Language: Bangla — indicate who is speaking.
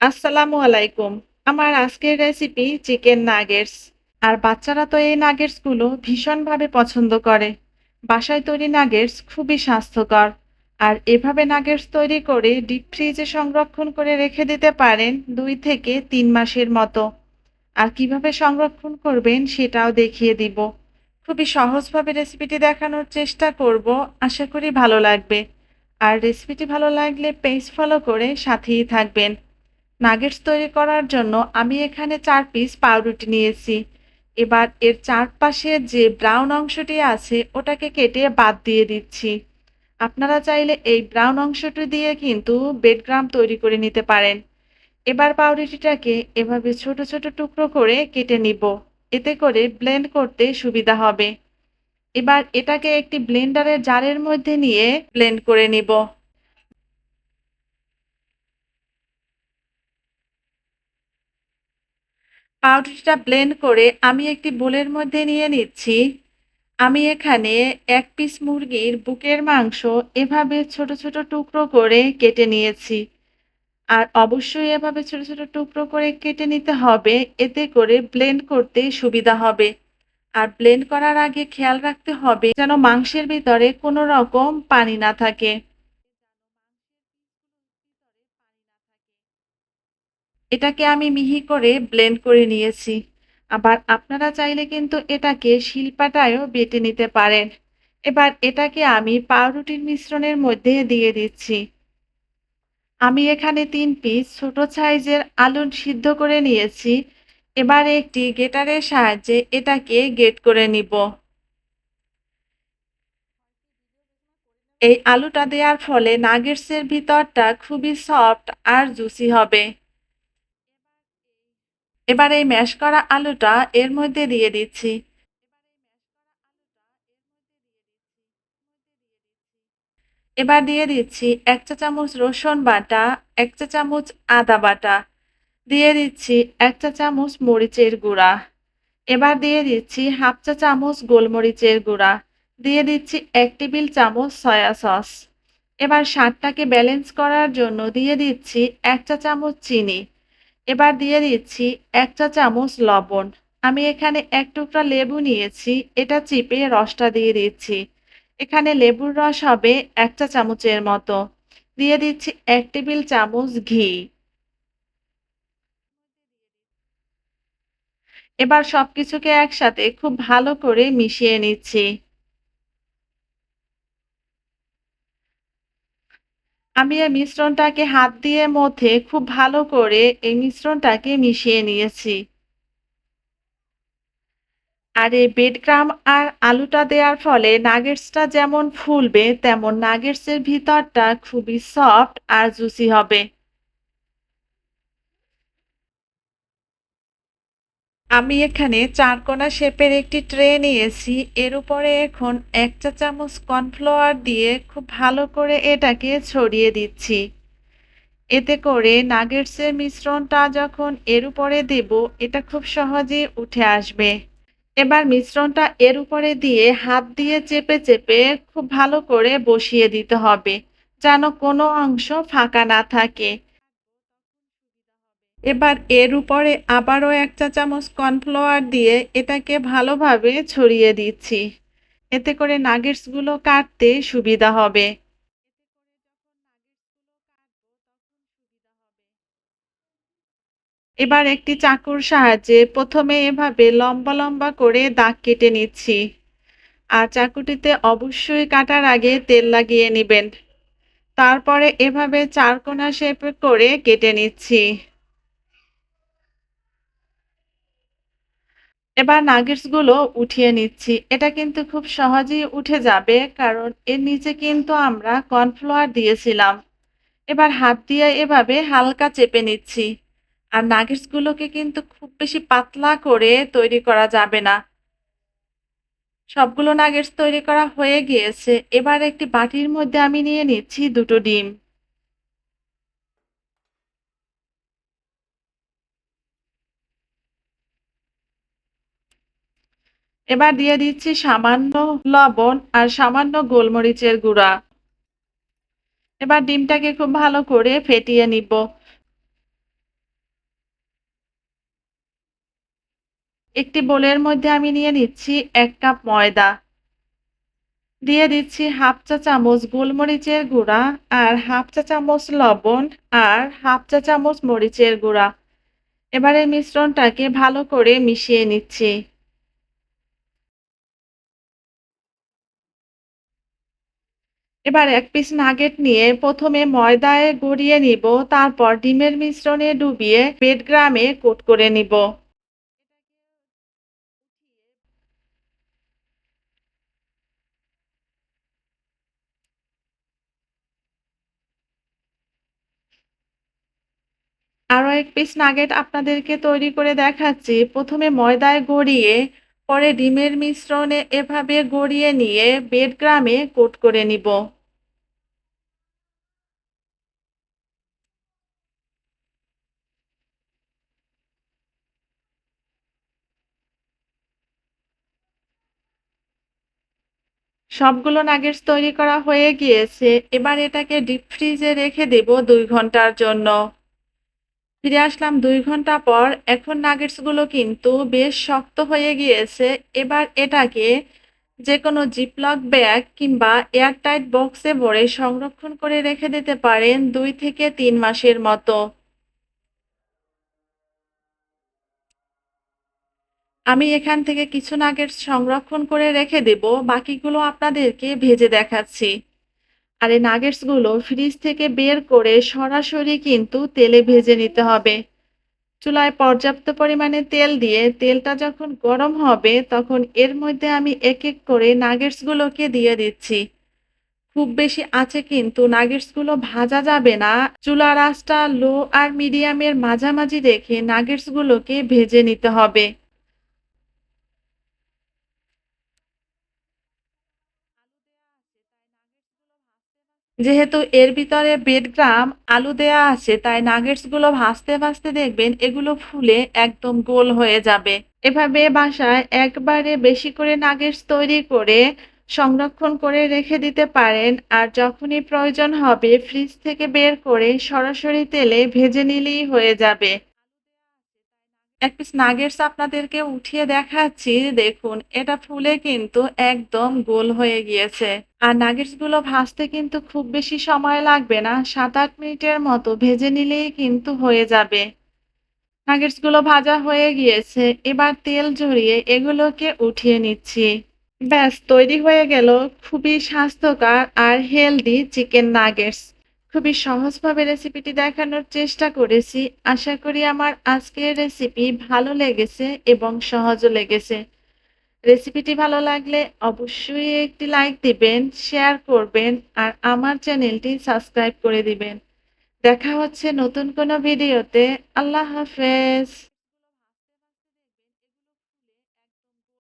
Speaker 1: আসসালামু আলাইকুম। আমার আজকের রেসিপি চিকেন নাগেটস আর বাচ্চারা তো এই নাগেটসগুলো ভীষণভাবে পছন্দ করে। বাসায় তৈরি নাগেটস খুবই স্বাস্থ্যকর। আর এভাবে নাগেটস তৈরি করে ডিপ ফ্রিজে সংরক্ষণ করে রেখে দিতে পারেন দুই থেকে তিন মাসের মতো। আর কীভাবে সংরক্ষণ করবেন সেটাও দেখিয়ে দিব। খুবই সহজভাবে রেসিপিটি দেখানোর চেষ্টা করব। আশা করি ভালো লাগবে। আর রেসিপিটি ভালো লাগলে পেজ ফলো করে সাথেই থাকবেন। নাগেটস তৈরি করার জন্য আমি এখানে চার পিস পাউরুটি নিয়েছি। এবার এর চারপাশে যে ব্রাউন অংশটি আছে, ওটাকে কেটে বাদ দিয়ে দিচ্ছি। আপনারা চাইলে এই ব্রাউন অংশটি দিয়ে কিন্তু বেডগ্রাম তৈরি করে নিতে পারেন। এবার পাউরুটিটাকে এভাবে ছোট ছোট টুকরো করে কেটে নিব। এতে করে ব্লেন্ড করতে সুবিধা হবে। এবার এটাকে একটি ব্লেন্ডারের জারের মধ্যে নিয়ে ব্লেন্ড করে নিব। পাউরুটিটা ব্লেন্ড করে আমি একটি বোলের মধ্যে নিয়ে নিচ্ছি। আমি এখানে এক পিস মুরগির বুকের মাংস এভাবে ছোট ছোট টুকরো করে কেটে নিয়েছি। আর অবশ্যই এভাবে ছোট ছোট টুকরো করে কেটে নিতে হবে, এতে করে ব্লেন্ড করতে সুবিধা হবে। আর ব্লেন্ড করার আগে খেয়াল রাখতে হবে যেন মাংসের ভিতরে কোনো রকম পানি না থাকে। এটাকে আমি মিহি করে ব্লেন্ড করে নিয়েছি। আবার আপনারা চাইলে কিন্তু এটাকে শিল্পাটায়ও বেটে নিতে পারেন। এবার এটাকে আমি পাউরুটির মিশ্রণের মধ্যে দিয়ে দিচ্ছি। আমি এখানে তিন পিস ছোট সাইজের আলু সিদ্ধ করে নিয়েছি। এবার একটি গেটারের সাহায্যে এটাকে গেট করে নিব। এই আলুটা দেওয়ার ফলে নাগেটসের ভিতরটা খুবই সফট আর জুসি হবে। এবার এই ম্যাশ করা আলুটা এর মধ্যে দিয়ে দিচ্ছি। এবার দিয়ে দিচ্ছি এক চা চামচ রসুন বাটা, এক চা চামচ আদা বাটা, দিয়ে দিচ্ছি এক চা চামচ মরিচের গুঁড়া। এবার দিয়ে দিচ্ছি হাফ চা চামচ গোলমরিচের গুঁড়া, দিয়ে দিচ্ছি এক টেবিল চামচ সয়া সস এবার স্বাদটাকে ব্যালেন্স করার জন্য দিয়ে দিচ্ছি এক চা চামচ চিনি। এবার দিয়ে দিচ্ছি এক চা চামচ লবণ। আমি এখানে এক টুকরা লেবু নিয়েছি, এটা চিপে রসটা দিয়ে দিচ্ছি। এখানে লেবুর রস হবে এক চা চামচের মতো। দিয়ে দিচ্ছি এক টেবিল চামচ ঘি। এবার সব কিছুকে একসাথে খুব ভালো করে মিশিয়ে নিচ্ছি। আমি এই মিশ্রণটাকে হাত দিয়ে মধ্যে খুব ভালো করে এই মিশ্রণটাকে মিশিয়ে নিয়েছি। আর এই বেডক্রাম আর আলুটা দেওয়ার ফলে নাগেটসটা যেমন ফুলবে, তেমন নাগেটসের ভিতরটা খুবই সফট আর জুসি হবে। আমি এখানে চারকোনা শেপের একটি ট্রে নিয়েছি। এর উপরে এখন এক চা চামচ কর্নফ্লাওয়ার দিয়ে খুব ভালো করে এটাকে ছড়িয়ে দিচ্ছি। এতে করে নাগেটসের মিশ্রণটা যখন এর উপরে দেব, এটা খুব সহজে উঠে আসবে। এবার মিশ্রণটা এর উপরে দিয়ে হাত দিয়ে চেপে চেপে খুব ভালো করে বসিয়ে দিতে হবে, যেন কোনো অংশ ফাঁকা না থাকে। এবার এর উপরে আবারও এক চা চামচ কর্নফ্লাওয়ার দিয়ে এটাকে ভালোভাবে ছড়িয়ে দিচ্ছি। এতে করে নাগেটসগুলো কাটতে সুবিধা হবে। এবার একটি চাকুর সাহায্যে প্রথমে এভাবে লম্বা লম্বা করে দাগ কেটে নিচ্ছি। আর চাকুটিতে অবশ্যই কাটার আগে তেল লাগিয়ে নেবেন। তারপরে এভাবে চারকোনা শেপ করে কেটে নিচ্ছি। এবার নাগেটসগুলো উঠিয়ে নিচ্ছি। এটা কিন্তু খুব সহজেই উঠে যাবে, কারণ এর নিচে কিন্তু আমরা কর্নফ্লাওয়ার দিয়েছিলাম। এবার হাত দিয়ে এভাবে হালকা চেপে নিচ্ছি। আর নাগেটসগুলোকে কিন্তু খুব বেশি পাতলা করে তৈরি করা যাবে না। সবগুলো নাগেটস তৈরি করা হয়ে গিয়েছে। এবার একটি বাটির মধ্যে আমি নিয়ে নিচ্ছি দুটো ডিম। এবার দিয়ে দিচ্ছি সামান্য লবণ আর সামান্য গোলমরিচের গুঁড়া। এবার ডিমটাকে খুব ভালো করে ফেটিয়ে নিব। একটি বোলের মধ্যে আমি নিয়ে নিচ্ছি এক কাপ ময়দা। দিয়ে দিচ্ছি হাফ চা চামচ গোলমরিচের গুঁড়া আর হাফ চা চামচ লবণ আর হাফ চা চামচ মরিচের গুঁড়া। এবারে মিশ্রণটাকে ভালো করে মিশিয়ে নিচ্ছি। এবার এক পিস নাগেট নিয়ে প্রথমে ময়দায় গড়িয়ে নিব, তারপর ডিমের মিশ্রণে ডুবিয়ে ব্রেডগ্রামে কোট করে নিব। আরও এক পিস নাগেট আপনাদেরকে তৈরি করে দেখাচ্ছি। প্রথমে ময়দায় গড়িয়ে, পরে ডিমের মিশ্রণে এভাবে গড়িয়ে নিয়ে ব্রেডগ্রামে কোট করে নিব। সবগুলো নাগেটস তৈরি করা হয়ে গিয়েছে। এবার এটাকে ডিপ ফ্রিজে রেখে দেব দুই ঘণ্টার জন্য। ফিরে আসলাম দুই ঘণ্টা পর, এখন নাগেটসগুলো কিন্তু বেশ শক্ত হয়ে গিয়েছে। এবার এটাকে যে কোনো জিপলক ব্যাগ কিংবা এয়ারটাইট বক্সে ভরে সংরক্ষণ করে রেখে দিতে পারেন দুই থেকে তিন মাসের মতো। আমি এখান থেকে কিছু নাগেটস সংরক্ষণ করে রেখে দেব, বাকিগুলো আপনাদেরকে ভেজে দেখাচ্ছি। আর এই নাগেটসগুলো ফ্রিজ থেকে বের করে সরাসরি কিন্তু তেলে ভেজে নিতে হবে। চুলায় পর্যাপ্ত পরিমাণে তেল দিয়ে তেলটা যখন গরম হবে, তখন এর মধ্যে আমি এক এক করে নাগেটসগুলোকে দিয়ে দিচ্ছি। খুব বেশি আছে কিন্তু নাগেটসগুলো ভাজা যাবে না। চুলার আঁচটা লো আর মিডিয়ামের মাঝামাঝি রেখে নাগেটসগুলোকে ভেজে নিতে হবে। যেহেতু এর ভিতরে বেডগ্রাম আলু দেয়া আছে, তাই নাগেটসগুলো ভাসতে ভাসতে দেখবেন এগুলো ফুলে একদম গোল হয়ে যাবে। এভাবে বাসায় একবারে বেশি করে নাগেটস তৈরি করে সংরক্ষণ করে রেখে দিতে পারেন, আর যখনই প্রয়োজন হবে ফ্রিজ থেকে বের করে সরাসরি তেলে ভেজে নিলেই হয়ে যাবে। এক পিস নাগেটস আপনাদেরকে উঠিয়ে দেখাচ্ছি, দেখুন, এটা ফুলে কিন্তু একদম গোল হয়ে গিয়েছে। আর নাগেটসগুলো ভাজতে কিন্তু খুব বেশি সময় লাগবে না সাত আট মিনিটের মতো ভেজে নিলেই কিন্তু হয়ে যাবে। নাগেটসগুলো ভাজা হয়ে গিয়েছে, এবার তেল ঝরিয়ে এগুলোকে উঠিয়ে নিচ্ছি। ব্যাস, তৈরি হয়ে গেল খুবই স্বাস্থ্যকর আর হেলদি চিকেন নাগেটস খুবই সহজভাবে রেসিপিটি দেখানোর চেষ্টা করেছি। আশা করি আমার আজকের রেসিপি ভালো লেগেছে এবং সহজও লেগেছে। রেসিপিটি ভালো লাগলে অবশ্যই একটি লাইক দিবেন শেয়ার করবেন আর আমার চ্যানেলটি সাবস্ক্রাইব করে দিবেন। দেখা হচ্ছে নতুন কোনো ভিডিওতে আল্লাহ হাফেজ।